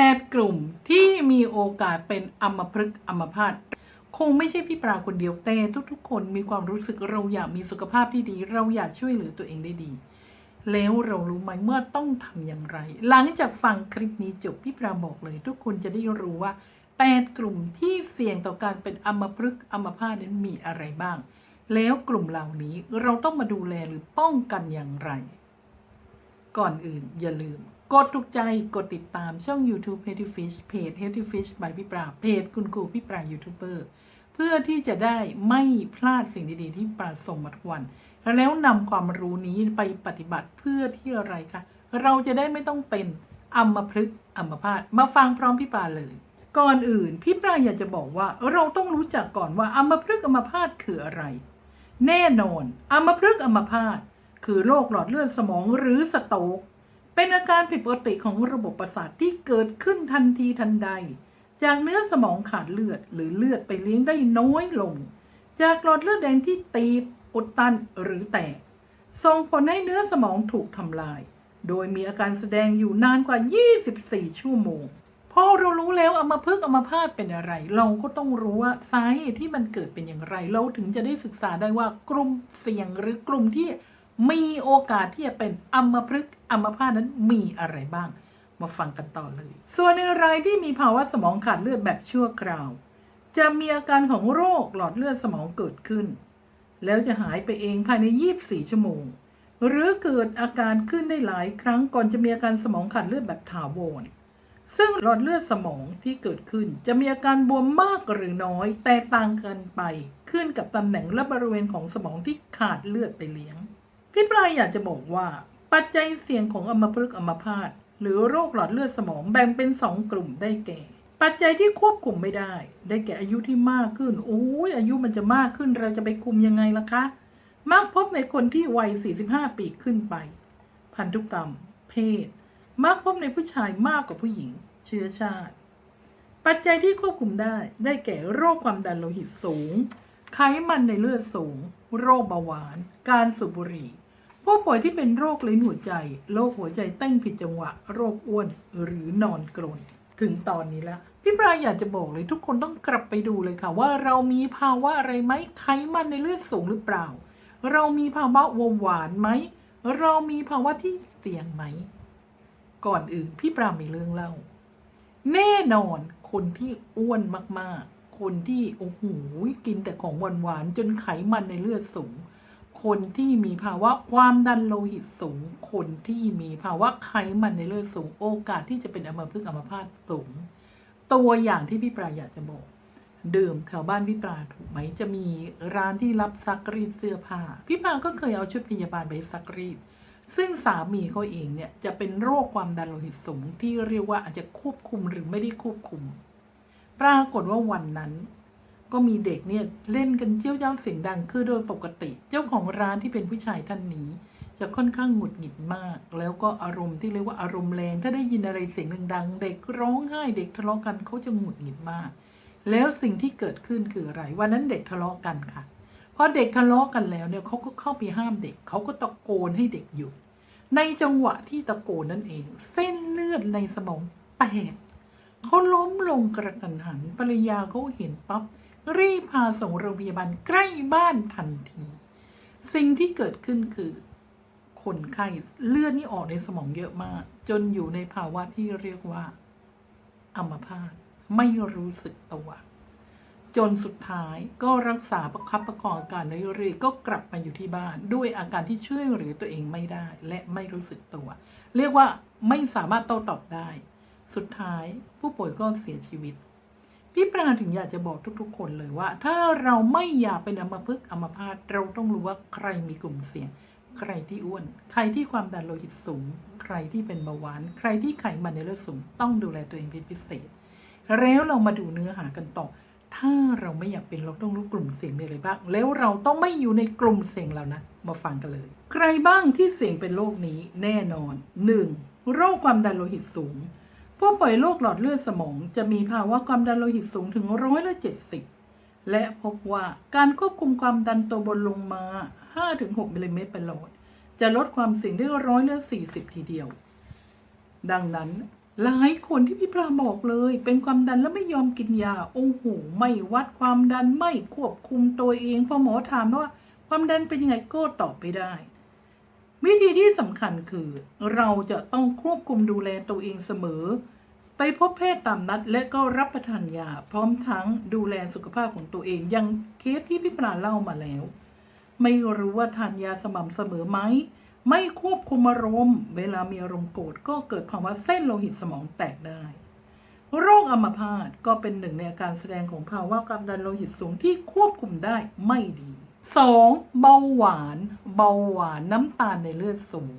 8 กลุ่มที่มีโอกาสเป็นอัมพฤกษ์อัมพาตคงไม่ใช่พี่ปราคนเดียวแต่ทุกๆ คนมีความรู้สึกเราอยากมีสุขภาพที่ดี เราอยากช่วยเหลือตัวเองได้ดี แล้วเรารู้ไหมเมื่อต้องทำอย่างไร หลังจากฟังคลิปนี้จบพี่ปราบอกเลย ทุกคนจะได้รู้ว่า 8 กลุ่มที่เสี่ยงต่อการเป็นอัมพฤกษ์อัมพาตนั้นมีอะไรบ้าง แล้วกลุ่มเหล่านี้เราต้องมาดูแลหรือป้องกันอย่างไร ก่อนอื่นอย่าลืม กดถูกใจกดติดตามช่อง YouTube Healthy Fish เพจ Healthy Fish by พี่ปราเพจคุณครูพี่ปรายูทูบเบอร์เพื่อที่จะได้ไม่พลาดสิ่งดีๆ ที่ปราส่งมาทุกวัน แล้วนำความรู้นี้ไปปฏิบัติเพื่อที่อะไรคะ เราจะได้ไม่ต้องเป็นอัมพฤกษ์อัมพาตมาฟังพร้อมพี่ปราเลย ก่อนอื่นพี่ปราอยากจะบอกว่าเราต้องรู้จักก่อนว่าอัมพฤกษ์อัมพาตคืออะไร แน่นอนอัมพฤกษ์อัมพาตคือโรคหลอดเลือดสมองหรือสโตก เป็นอาการผิดปกติของระบบประสาทที่เกิดขึ้นทันทีทันใด จากเนื้อสมองขาดเลือดหรือเลือดไปเลี้ยงได้น้อยลง จากหลอดเลือดแดงที่ตีบอุดตันหรือแตก ส่งผลให้เนื้อสมองถูกทำลาย โดยมีอาการแสดงอยู่นานกว่า 24 ชั่วโมง พอเรารู้แล้วอัมาพฤกอัมาพาตเป็นอะไร เราก็ต้องรู้ว่าสาเหตุที่มันเกิดเป็นอย่างไร เราถึงจะได้ศึกษาได้ว่ากลุ่มเสี่ยงหรือกลุ่มที่ มีโอกาสที่จะเป็นอัมพฤกษ์อัมพาตนั้นมีอะไรบ้าง มาฟังกันต่อเลย ส่วนในรายที่มีภาวะสมองขาดเลือดแบบชั่วคราว จะมีอาการของโรคหลอดเลือดสมองเกิดขึ้น แล้วจะหายไปเองภายใน 24 ชั่วโมง หรือเกิดอาการขึ้นได้หลายครั้งก่อนจะมีอาการสมองขาดเลือดแบบถาวรซึ่งหลอดเลือดสมองที่เกิดขึ้น จะมีอาการบวมมากหรือน้อยแตกต่างกันไป ขึ้นกับตำแหน่งและบริเวณของสมองที่ขาดเลือดไปเลี้ยง พี่ปลายอยากจะบอกว่า ปัจจัยเสี่ยงของอัมพฤกษ์อัมพาตหรือโรคหลอดเลือดสมองแบ่งเป็นสองกลุ่มได้แก่ ปัจจัยที่ควบคุมไม่ได้ ได้แก่อายุที่มากขึ้นโอ้ยอายุมันจะมากขึ้นเราจะไปคุมยังไงล่ะคะมักพบในคนที่วัย 45 ปีขึ้นไป พันธุกรรม เพศ มักพบในผู้ชายมากกว่าผู้หญิง เชื้อชาติ ปัจจัยที่ควบคุมได้ ได้แก่โรคความดันโลหิตสูง ไขมันในเลือดสูง โรคเบาหวาน การสูบบุหรี่ ผู้ป่วยที่เป็นโรคลิ้นหัวใจ โรคหัวใจเต้นผิดจังหวะ โรคอ้วนหรือนอนกรน ถึงตอนนี้แล้ว พี่ปลายอยากจะบอกเลยทุกคนต้องกลับไปดูเลยค่ะ ว่าเรามีภาวะอะไรไหมไขมันในเลือดสูงหรือเปล่า เรามีภาวะเบาหวานไหม เรามีภาวะที่เสี่ยงไหม ก่อนอื่นพี่ปรามีเรื่องเล่า แน่นอนคนที่อ้วนมากๆ คนที่โอ้โหกินแต่ของหวานๆจนไขมันในเลือดสูง คนที่มีภาวะความดันโลหิตสูง คนที่มีภาวะไขมันในเลือดสูงโอกาสที่จะเป็นอัมพฤกษ์อัมพาตสูง ตัวอย่างที่พี่ปราอยากจะบอกเดิมแถวบ้านพี่ปราถูกไหมจะมีร้านที่รับซักรีดเสื้อผ้าพี่ปราก็เคยเอาชุดพยาบาลไปซักรีด ซึ่งสามีเขาเองเนี่ยจะเป็นโรคความดันโลหิตสูงที่เรียกว่าอาจจะควบคุมหรือไม่ได้ควบคุม ปรากฏว่าวันนั้น ก็มีเด็กเนี่ยเล่นกันเจี้ยวเย้าเสียงดังคือโดยปกติ เจ้าของร้านที่เป็นผู้ชายท่านนี้ จะค่อนข้างหงุดหงิดมาก แล้วก็อารมณ์ที่เรียกว่าอารมณ์แรง ถ้าได้ยินอะไรเสียงดังๆเด็กร้องไห้เด็กทะเลาะกันเขาจะหงุดหงิดมาก แล้วสิ่งที่เกิดขึ้นคืออะไรวันนั้นเด็กทะเลาะกันค่ะพอเด็กทะเลาะกันแล้วเนี่ยเขาก็เข้าไปห้ามเด็กเขาก็ตะโกนให้เด็กหยุดในจังหวะที่ตะโกนนั่นเอง เส้นเลือดในสมองแตกเขาล้มลงกระทันหันภรรยาเขาเห็นปั๊บ รีบพาส่งโรงพยาบาลใกล้บ้านทันที สิ่งที่เกิดขึ้นคือ คนไข้เลือดนี่ออกในสมองเยอะมาก จนอยู่ในภาวะที่เรียกว่าอัมพาตไม่รู้สึกตัว จนสุดท้ายก็รักษาประคับประคองอาการเรื่อยๆก็กลับมาอยู่ที่บ้าน ด้วยอาการที่ช่วยเหลือตัวเองไม่ได้และไม่รู้สึกตัว เรียกว่าไม่สามารถโต้ตอบได้ สุดท้ายผู้ป่วยก็เสียชีวิต พี่ปราถึงอยากจะบอกทุกๆ คนเลยว่า ถ้าเราไม่อยากเป็นอัมพฤกษ์อัมพาตเราต้องรู้ว่าใครมีกลุ่มเสี่ยง ใครที่อ้วน ใครที่ความดันโลหิตสูง ใครที่เป็นเบาหวาน ใครที่ไขมันในเลือดสูง ต้องดูแลตัวเองเป็นพิเศษ แล้วเรามาดูเนื้อหากันต่อ ถ้าเราไม่อยากเป็นเราต้องรู้กลุ่มเสี่ยงมีอะไรบ้าง แล้วเราต้องไม่อยู่ในกลุ่มเสี่ยงแล้วนะ มาฟังกันเลย ใครบ้างที่เสี่ยงเป็นโรคนี้แน่นอน 1. โรคความดันโลหิตสูง ผู้ป่วยโรคหลอดเลือดสมองจะมีภาวะความดันโลหิตสูงถึงร้อยละเจ็ดสิบและพบว่าการควบคุมความดันตัวบนลงมา 5-6มิลลิเมตรเป็นหลอดจะลดความเสี่ยงได้ร้อยละ40 ทีเดียว ดังนั้นหลายคนที่พี่ปลาบอกเลย เป็นความดันแล้วไม่ยอมกินยา โอ้โห ไม่วัดความดันไม่ควบคุมตัวเอง พอหมอถามว่า ความดันเป็นยังไงก็ตอบไม่ได้ วิธีที่สำคัญคือ เราจะต้องควบคุมดูแลตัวเองเสมอ ไปพบแพทย์ตามนัดและก็รับประทานยาพร้อมทั้งดูแลสุขภาพของตัวเองอยังเคสที่พี่ปลาเล่ามาแล้ว ไม่รู้ว่าทานยาสม่ำเสมอไหมไม่ควบคุมอารมณ์เวลามีอารมณ์โกรธก็เกิดภาวะเส้นโลหิตสมองแตกได้ โรคอัมพาตก็เป็นหนึ่งในอาการแสดงของภาวะความดันโลหิตสูงที่ควบคุมได้ไม่ดี 2. เบาหวาน เบาหวานน้ำตาลในเลือดสูง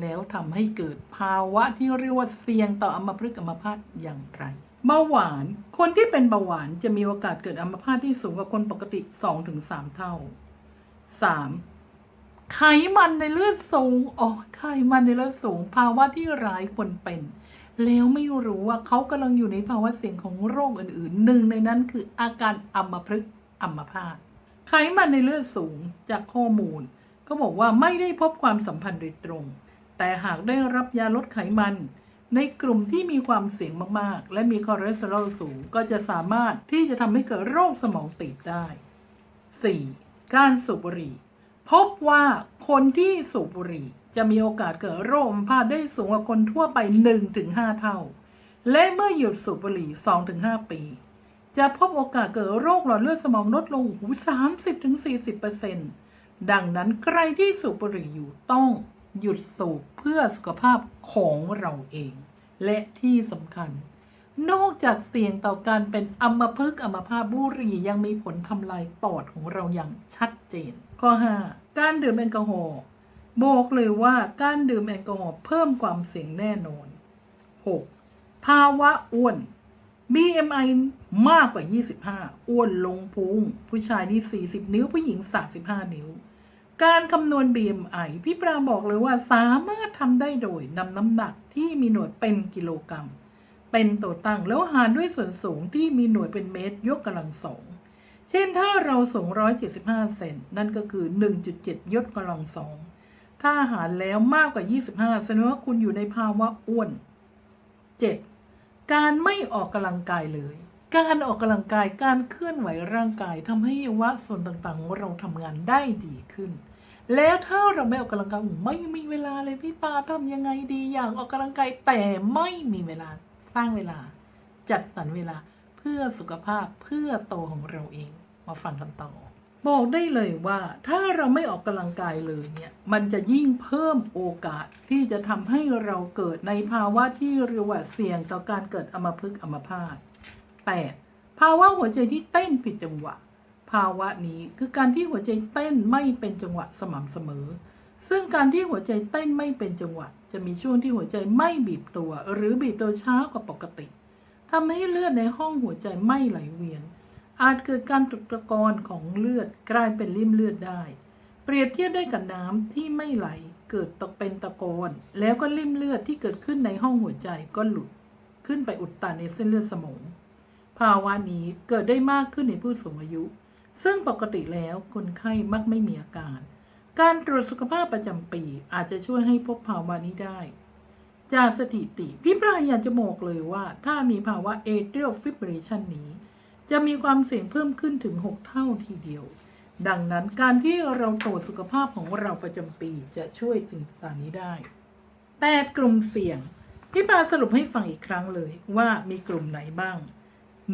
แล้วทำให้เกิดภาวะที่เรียกว่าเสี่ยงต่ออัมพฤกษ์อัมพาตอย่างไรเบาหวาน คนที่เป็นเบาหวานจะมีโอกาสเกิดอัมพาตที่สูงกว่าคนปกติ 2-3 เท่า 3. ไขมันในเลือดสูงอ๋อไขมันในเลือดสูง ภาวะที่หลายคนเป็น แล้วไม่รู้ว่าเขากำลังอยู่ในภาวะเสี่ยงของโรคอื่นๆ หนึ่งในนั้นคืออาการอัมพฤกษ์อัมพาต ไขมันในเลือดสูงจากข้อมูล ก็บอกว่าไม่ได้พบความสัมพันธ์โดยตรง แต่หากได้รับยาลดไขมัน ในกลุ่มที่มีความเสี่ยงมากๆ และมีคอเลสเตอรอลสูงก็จะสามารถที่จะทำให้เกิดโรคสมองตีบได้ 4. การสูบบุหรี่ พบว่าคนที่สูบบุหรี่จะมีโอกาสเกิดโรคอัมพาตได้สูงกว่าคนทั่วไป 1-5 เท่า และเมื่อหยุดสูบบุหรี่ 2-5 ปี จะพบโอกาสเกิดโรคหลอดเลือดสมองลดลงหู30-40%ดังนั้นใครที่สูบบุหรี่อยู่ต้องหยุดสูบเพื่อสุขภาพของเราเอง และที่สำคัญ นอกจากเสี่ยงต่อการเป็นอัมพฤกษ์อัมพาตบุหรี่ยังมีผลทำลายปอดของเราอย่างชัดเจน ข้อ 5 การดื่มแอลกอฮอล์บอกเลยว่าการดื่มแอลกอฮอล์เพิ่มความเสี่ยงแน่นอน 6. ภาวะอ้วน BMI มากกว่า 25 อ้วนลงพุง ผู้ชายนี่ 40 นิ้ว ผู้หญิง 35 นิ้ว การคำนวณ BMI พี่ปราบอกเลยว่าสามารถทำได้โดยนำน้ำหนักที่มีหน่วยเป็นกิโลกรัม เป็นตัวตั้งแล้วหารด้วยส่วนสูงที่มีหน่วยเป็นเมตรยกกำลังสอง เช่นถ้าเราสูง 175 เซนนั่นก็คือ 1.7 ยกกำลังสอง ถ้าหารแล้วมากกว่า 25 แสดงว่าคุณอยู่ในภาวะอ้วน 7. การไม่ออกกำลังกายเลย การออกกำลังกายการเคลื่อนไหวร่างกายทำให้วัยวะส่วนต่างๆของเราทำงานได้ดีขึ้น แล้วถ้าเราไม่ออกกำลังกายไม่มีเวลาเลยพี่ปาทำยังไงดีอยากออกกำลังกายแต่ไม่มีเวลาสร้างเวลา จัดสรรเวลาเพื่อสุขภาพเพื่อโตของเราเองมาฟังกันต่อ บอกได้เลยว่าถ้าเราไม่ออกกำลังกายเลยเนี่ยมันจะยิ่งเพิ่มโอกาสที่จะทำให้เราเกิดในภาวะที่เรียกว่าเสี่ยงต่อการเกิดอัมพฤกษ์อัมพาต 8. ภาวะหัวใจที่เต้นผิดจังหวะ ภาวะนี้คือการที่หัวใจเต้นไม่เป็นจังหวะสม่ำเสมอ ซึ่งการที่หัวใจเต้นไม่เป็นจังหวะ จะมีช่วงที่หัวใจไม่บีบตัว หรือบีบตัวช้ากว่าปกติทำให้เลือดในห้องหัวใจไม่ไหลเวียน อาจเกิดการตุกตะกอนของเลือดกลายเป็นริ่มเลือดได้ เปรียบเทียบได้กับน้ำที่ไม่ไหลเกิดตกเป็นตะกอนแล้วก็ริ่มเลือดที่เกิดขึ้นในห้องหัวใจก็หลุด ขึ้นไปอุดตันในเส้นเลือดสมอง ภาวะนี้เกิดได้มากขึ้นในผู้สูงอายุ ซึ่งปกติแล้วคนไข้มักไม่มีอาการ การตรวจสุขภาพประจำปีอาจจะช่วยให้พบภาวะนี้ได้ จากสถิติพี่ปรายอยากจะบอกเลยว่า ถ้ามีภาวะ atrial fibrillation นี้ จะมีความเสี่ยงเพิ่มขึ้นถึง 6 เท่าทีเดียว ดังนั้นการที่เราตรวจสุขภาพของเราประจำปีจะช่วยถึงตอนนี้ได้แต่กลุ่มเสี่ยง พี่ปาสรุปให้ฟังอีกครั้งเลยว่ามีกลุ่มไหนบ้าง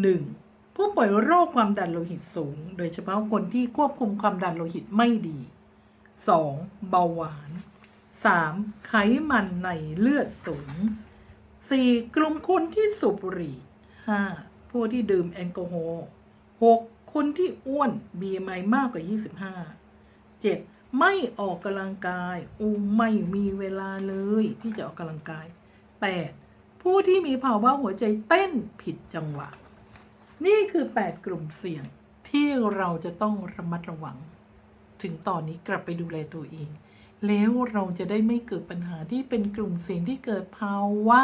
1. ผู้ป่วยโรคความดันโลหิตสูง โดยเฉพาะคนที่ควบคุมความดันโลหิตไม่ดี 2. เบาหวาน 3. ไขมันในเลือดสูง 4. กลุ่มคนที่สูบบุหรี่ 5. ผู้ที่ดื่มแอลกอฮอล์ 6. คนที่อ้วน BMI มากกว่า 25 7. ไม่ออกกำลังกายอูไม่มีเวลาเลยที่จะออกกำลังกาย 8. ผู้ที่มีภาวะหัวใจเต้นผิดจังหวะ นี่คือ 8 กลุ่มเสี่ยงที่เราจะต้องระมัดระวัง ถึงตอนนี้กลับไปดูแลตัวเอง แล้วเราจะได้ไม่เกิดปัญหาที่เป็นกลุ่มเสี่ยงที่เกิดภาวะ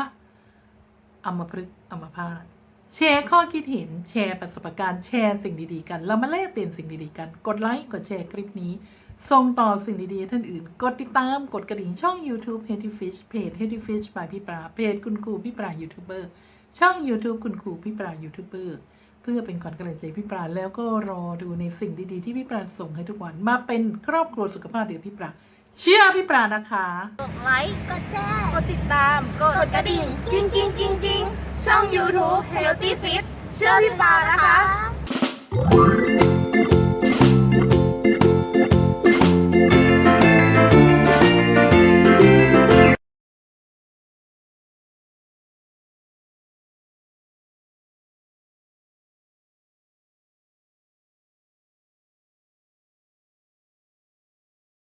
อัมพฤกษ์อัมพาต แชร์ข้อคิดเห็น แชร์ประสบการณ์แชร์สิ่งดีๆกัน เรามาแลกเปลี่ยนสิ่งดีๆกัน กดไลค์กดแชร์คลิปนี้ ส่งต่อสิ่งดีๆท่านอื่น กดติดตามกดกระดิ่งช่อง YouTube h e a d y Fish เพจ h e a d y Fish by พี่ปลาเพจคุณครูพี่ปลายูทูบเบอร์ช่อง YouTube คุณครูพี่ปลายูทูบเบอร์เพื่อเป็นขวัญกำลังใจพี่ปลาแล้วก็รอดูในสิ่งดีๆ ที่พี่ปลาส่งให้ทุกวันมาเป็นครอบครัวสุขภาพเดี๋ยวพี่ปลา เชื่อพี่ปรานะคะ กดไลค์ กดแชร์ กดติดตาม กดกระดิ่ง กิ้งกิ้งกิ้งกิ้งช่อง YouTube Healthy Fit เชื่อพี่ปานะคะ